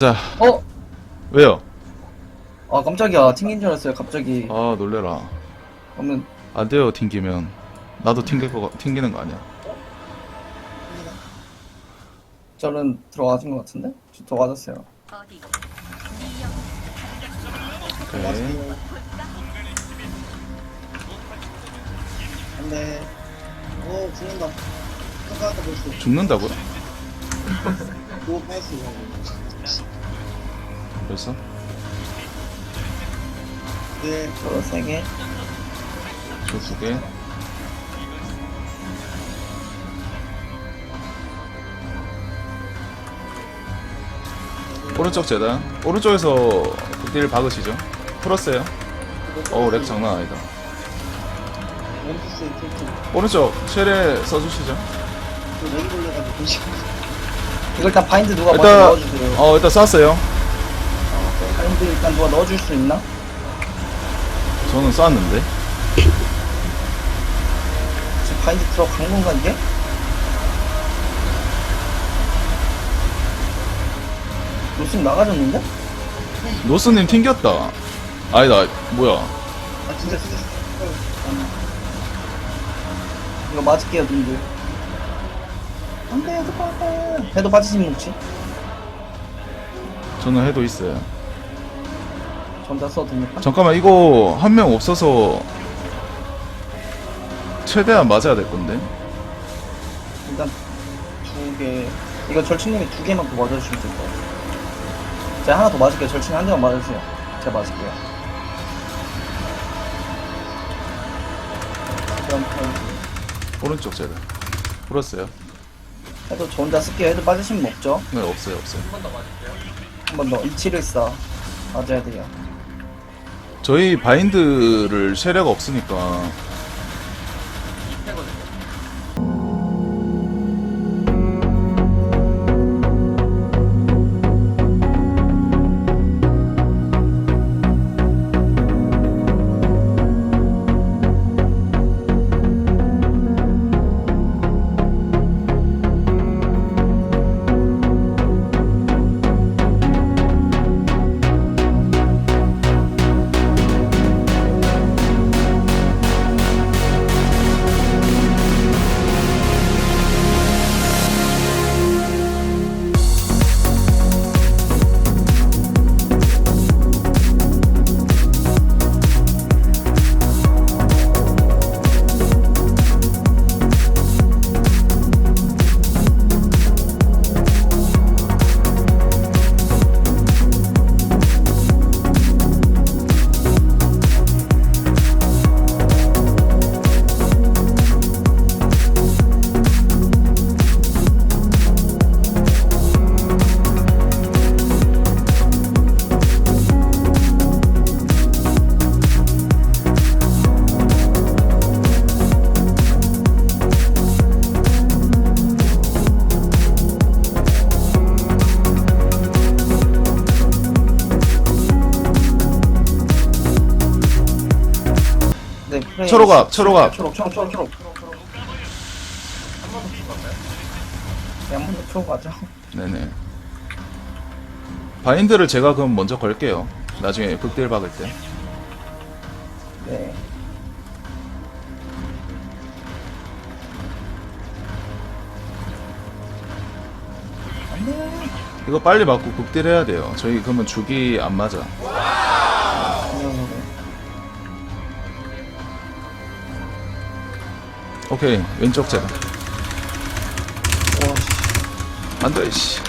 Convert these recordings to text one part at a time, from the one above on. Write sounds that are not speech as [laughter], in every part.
자, 어? 왜요? 아 깜짝이야 튕긴 줄 알았어요 갑자기 아, 놀래라. 그러면 안 돼요, 튕기면. 나도 튕길 거, 튕기는 거 아니야. 저는 들어가신 것 같은데? 저 들어가셨어요 오케이. 안돼. 오 죽는다. 아까부터 벌써 죽는다고요? 그거 패스 이거. 벌써? 네. 저거 세 개 저 두 개. 오른쪽 재단. 오른쪽에서 극딜 박으시죠. 풀었어요. 어우, 렉 장난 아니다. 원투스 인트로. 오른쪽 쉘에 써주시죠. 그 렉이 걸려가지고 잠시. 이거 일단 바인드 누가 먼저 일단, 넣어주세요 어, 일단 쐈어요. 바인드 일단 누가 넣어줄 수 있나? 저는 쐈는데. 지금 바인드 들어간 건가 이게? 무슨 나가졌는데? 노스님 튕겼다. 아니다, 뭐야. 아 진짜 진짜. 어, 이거 맞을게요 님들 안돼 해도 빠져 해도 빠지시면 혹시? 저는 해도 있어요. 전다 써도 됩니까? 잠깐만, 이거 한 명 없어서 최대한 맞아야 될 건데. 일단 두 개 이거 절친님이 두 개만 더 맞아주시면 될 것 같아요. 제가 하나 더 맞을게요. 절친이 한 대만 맞아주세요. 제가 맞을게요. 그럼 오른쪽 제가. 풀었어요. 해도 저 혼자 쓸게요. 해도 빠지시면 없죠? 네, 없어요, 없어요. 한 번더 이치를 쌓 맞아야 돼요 저희 바인드를 쉐레가 없으니까 초록아, 초록아. 초록 초록 초록 초록 네, 한번 더 초록 가죠 네네. 바인드를 제가 그럼 먼저 걸게요. 나중에 극딜 박을 때. 네 안돼 이거 빨리 맞고 극딜 해야 돼요. 저희 그러면 죽이 안 맞아. 오케이 왼쪽. 와씨 안돼 씨.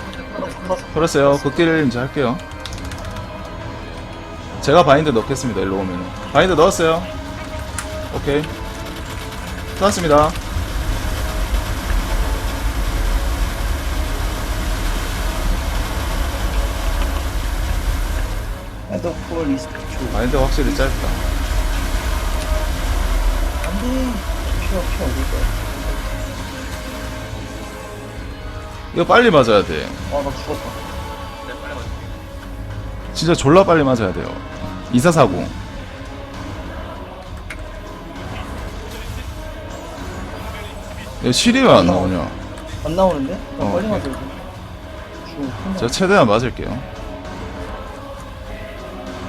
풀었어요. 극딜 이제 할게요. 제가 바인드 넣겠습니다. 일로 오면. 바인드 넣었어요. 오케이. 20초 바인드 확실히 짧다. 안돼 피어 피어 어딜 거야 이거 빨리 맞아야 돼. 아나 죽었다 진짜 졸라 빨리 맞아야 돼요. 2440. 얘 실이 왜 안 나오냐? 안 나오는데? 나 어, 빨리 오케이. 맞아야 돼. 죽 제가 최대한 맞을게요.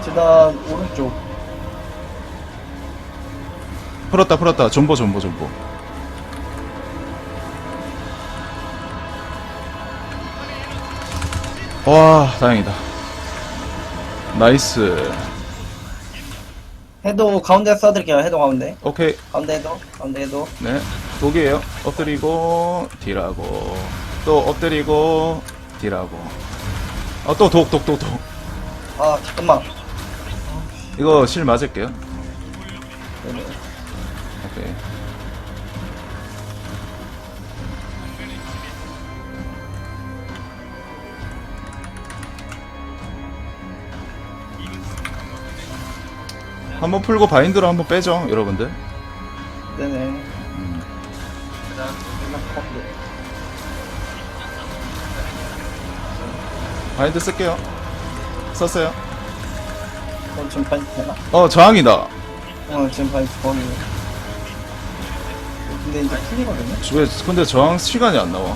재단 오른쪽. 풀었다 풀었다 존버 존버 존버 와 다행이다 나이스 해도 가운데 써드릴게요. 해도 가운데. 오케이 가운데 해도. 가운데 해도. 네 독이에요 엎드리고 딜하고 또 엎드리고 딜하고 어또 독 독 독 독 아 잠깐만. 이거 실 맞을게요 네네. 한번 풀고 바인드로 한번 빼죠 여러분들 네네. 음. 커플. 바인드 쓸게요 썼어요 어 지금 파이 되나? 어 저항이다 어 지금 파이 거기. 근데 이제 풀리거든요. 왜 근데 저항 시간이 안 나와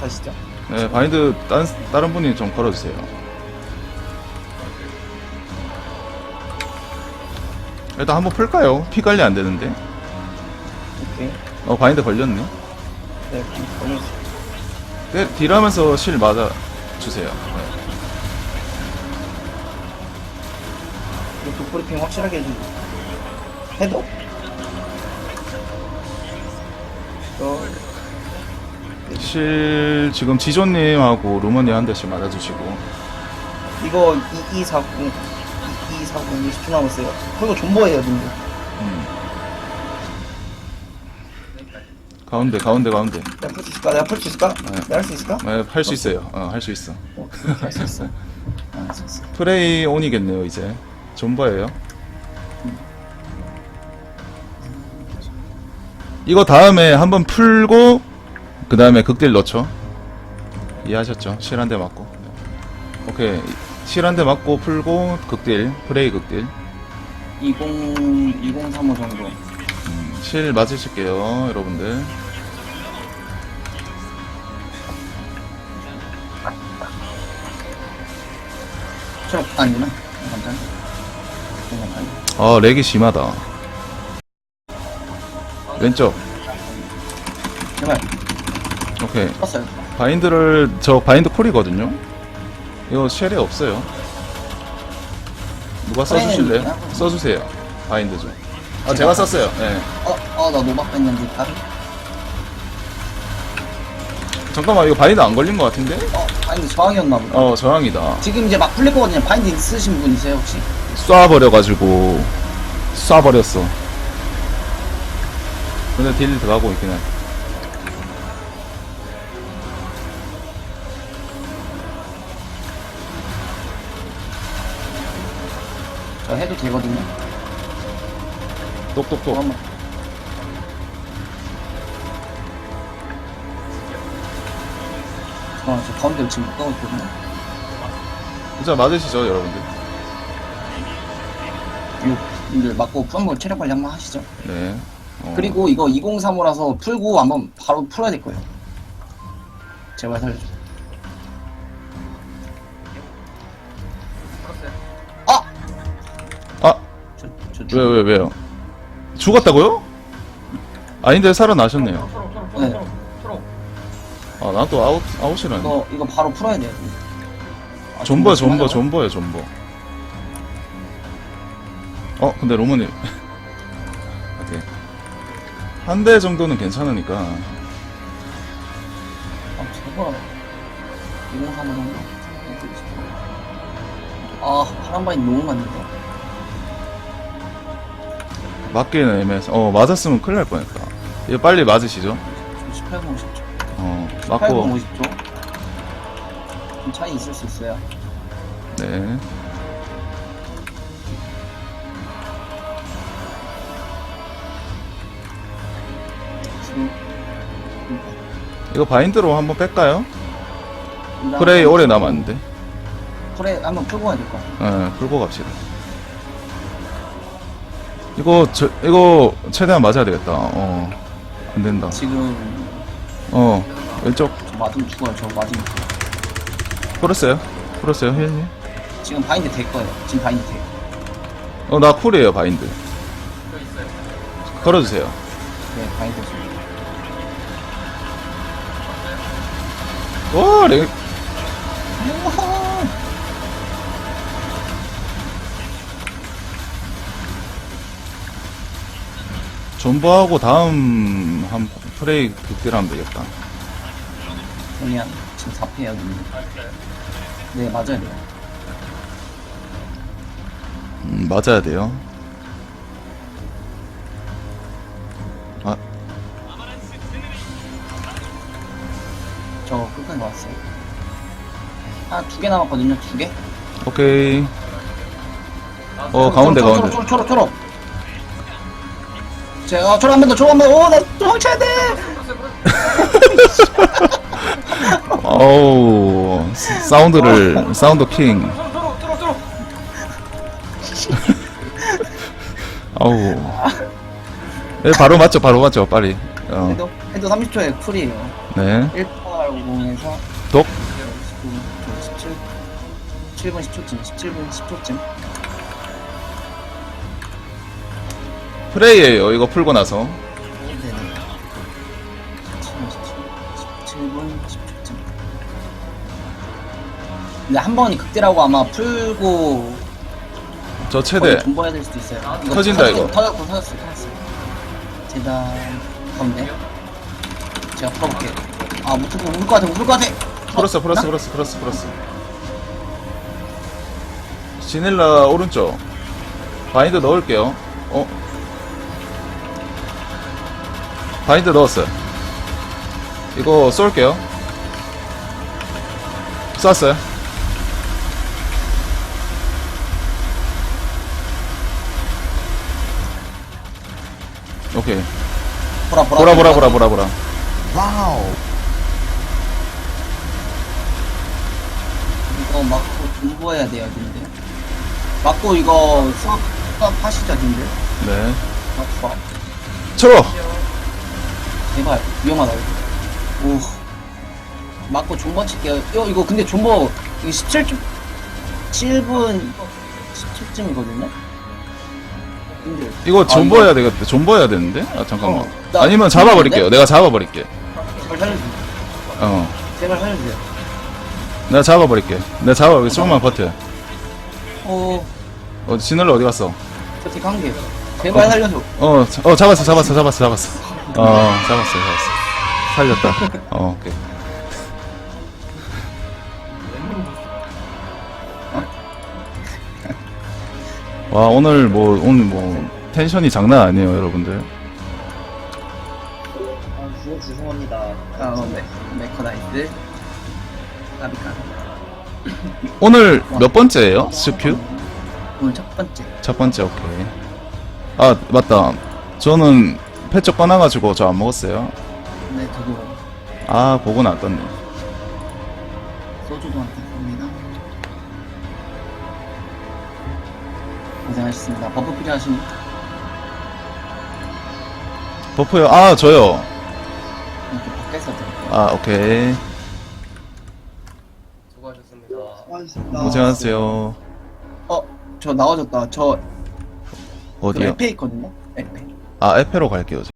가시죠. 네 바인드 딴, 다른 분이 좀 걸어주세요 일단 한번 풀까요? 피 관리 안 되는데 오케이. 어 바인드 걸렸네 네, 걸렸어. 네, 딜하면서 실 맞아 주세요. 네. 이거 독브리핑 확실하게 해주고. 해도? 어, 실 지금 지존님하고 루머님 한 대씩 맞아주시고 이거 2240, 2240 20초 남았어요. 그리고 존버예요, 님들. 음. 가운데 가운데 가운데 내가 풀 수 있을까? 내가 풀 수 있을까? 네. 내가 할 수 있을까? 네, 할수 있어요. 어, 할 수 있어. 어, 할수 있어. [laughs] 아, 할수 있어. 프레이 온이겠네요 이제 존버예요. 이거 다음에 한번 풀고 그 다음에 극딜 넣죠. 이해하셨죠? 실한대 맞고. 오케이 실한대 맞고 풀고 극딜 프레이 극딜 20, 2035 정도. 실 맞으실게요 여러분들. 저, 아니구나. 잠깐. 아 렉이 심하다. 왼쪽 제발, 오케이 떴어요. 바인드를 저 바인드 콜이거든요. 이거 쉘에 없어요. 누가 써주실래요? 프레임이야? 써주세요. 바인드 좀. 아 제가 썼어요. 네. 어, 어, 나 노박 뺐는데, 다른? 잠깐만 이거 바인드 안 걸린 것 같은데? 어, 근데 저항이었나 보다. 어 저항이다. 지금 이제 막 풀릴 거거든요. 바인드 있으신 분 있어요, 혹시? 쏴버려가지고 쏴버렸어. 근데 딜 들어가고 있긴 해. 저 해도 되거든요. 똑똑똑. 한번. 어, 저 가운데를 지금 못 가고 있거든요. 진짜 맞으시죠 여러분들? 요, 분들 맞고 한번 체력 관리 한번 하시죠. 네. 어, 그리고 이거 2035라서 풀고 한번 바로 풀어야 될 거예요. 제발 살려줘. 왜왜 왜, 요 죽었다고요? 아닌데 살아나셨네요. 네. 아난 또 아웃 아웃이라니. 이거, 이거 바로 풀어야 돼요. 아, 존버 존버? 존버야 존버 어 근데 로머님 [laughs] 오케이 한 대 정도는 괜찮으니까 아, 제발. 2035 정도? 아, 파란 바인 너무 많은데. 맞기는 애매해서 어 맞았으면 큰일 날 뻔했다 이거 빨리 맞으시죠 18분 50초. 어 18분 맞고 50초. 좀 차이 있을 수 있어요. 네 지금. 이거 바인드로 한번 뺄까요? 한번 오래 남았는데 프레이 한번 풀고 가야 될 것 같아요. 예 풀고 갑시다 이거 저 이거 최대한 맞아야 되겠다 어 안 된다. 지금 어, 왼쪽 저 맞으면 죽어요. 저 맞으면 죽어요. 풀었어요? 풀었어요, 힐님? 지금 바인드 될 거예요. 지금 바인드 돼. 어, 나 쿨이에요, 바인드. 걸어 주세요. 네, 바인드 지금. 와, 레, 존버하고 다음 한 프레이 극딜하면 되겠다. 그냥 지금 4패예요. 네, 맞아야 돼요. 음, 맞아야 돼요. 아, 저 끝까지 왔어요. 아, 두 개 남았거든요. 두 개? 오케이. 어, 가운데, 가운데. 초록, 초록, 초록. 제가 초록 한번 더, 초록 한 번, 오, 나 도망쳐야 돼! 어우, 사운드를, 사운드 킹. [laughs] 어우. 예, 바로 맞죠, 바로 맞죠, 빨리. 어, 해도, 해도 30초에 쿨이에요. 네. 1850에서 독? 19, 17, 7분 10초쯤, 17분 10초쯤. 프레이에요, 이거 풀고 나서. 네네. 17분 10초쯤. 근데 한 번이 극딜하고 아마 풀고 저 최대. 존버해야 될 수도 있어요. 터진다, 터졌- 이거. 터졌고 터졌어 터졌어. 재단 가운데. 제가 풀어볼게요. 아 못하고 울것 같아 울것 같아. 풀었어, 풀었어, 풀었어, 풀었어, 풀었어. 시넬라 오른쪽. 바인드 넣을게요. 어? 바인드 넣었어요. 이거 쏠게요. 쐈어요. 오케이. 보라 보라 보라 보라 보라 보라 보라. 이거 맞고 존버해야 돼요 근데. 맞고 이거 수업 수업 하시죠 근데. 네. 맞고. 쳐로. 제발 위험하다 이거. 오 맞고 존버 칠게요 이거, 이거 근데 존버 이거 17분 7분 10초쯤이거든요 근데 이거 아, 존버해야 되겠다. 존버해야 되는데? 아 잠깐만. 어, 나 아니면 잡아버릴게요. 내가 잡아버릴게. 제발 살려주세요 어. 제발 살려주세요 내가 잡아버릴게. 내가 잡아버릴게. 조금만 버텨. 어 어, 시넬라 어디 갔어? 저택 한개 제발 어. 살려줘 어, 자- 어, 잡았어, 잡았어, 잡았어, 잡았어. 어, 잡았어, 잡았어. 살렸다. [laughs] 어, 오케이. 와, 오늘 뭐, 오늘 뭐, 텐션이 장난 아니에요, 여러분들. 아, 주워 죄송합니다. 아네 메커 나이스 까비까 [laughs] 오늘 몇 번째예요? 스큐? 오늘 첫 번째 첫 번째, 오케이. 아, 맞다. 저는 패쪽 꺼놔가지고 저 안 먹었어요. 네 저도 아, 보고는 안 떴네. 소주도 한 탔습니다 고생하셨습니다 버프 필요하신 버프요? 아, 저요. 이렇게 밖에서 드릴게요 아, 오케이. 수고하셨습니다. 고생하세요. 어? 저 나와줬다 저그 어디요? 에페 있거든요? 에페 아, 에페로 갈게요.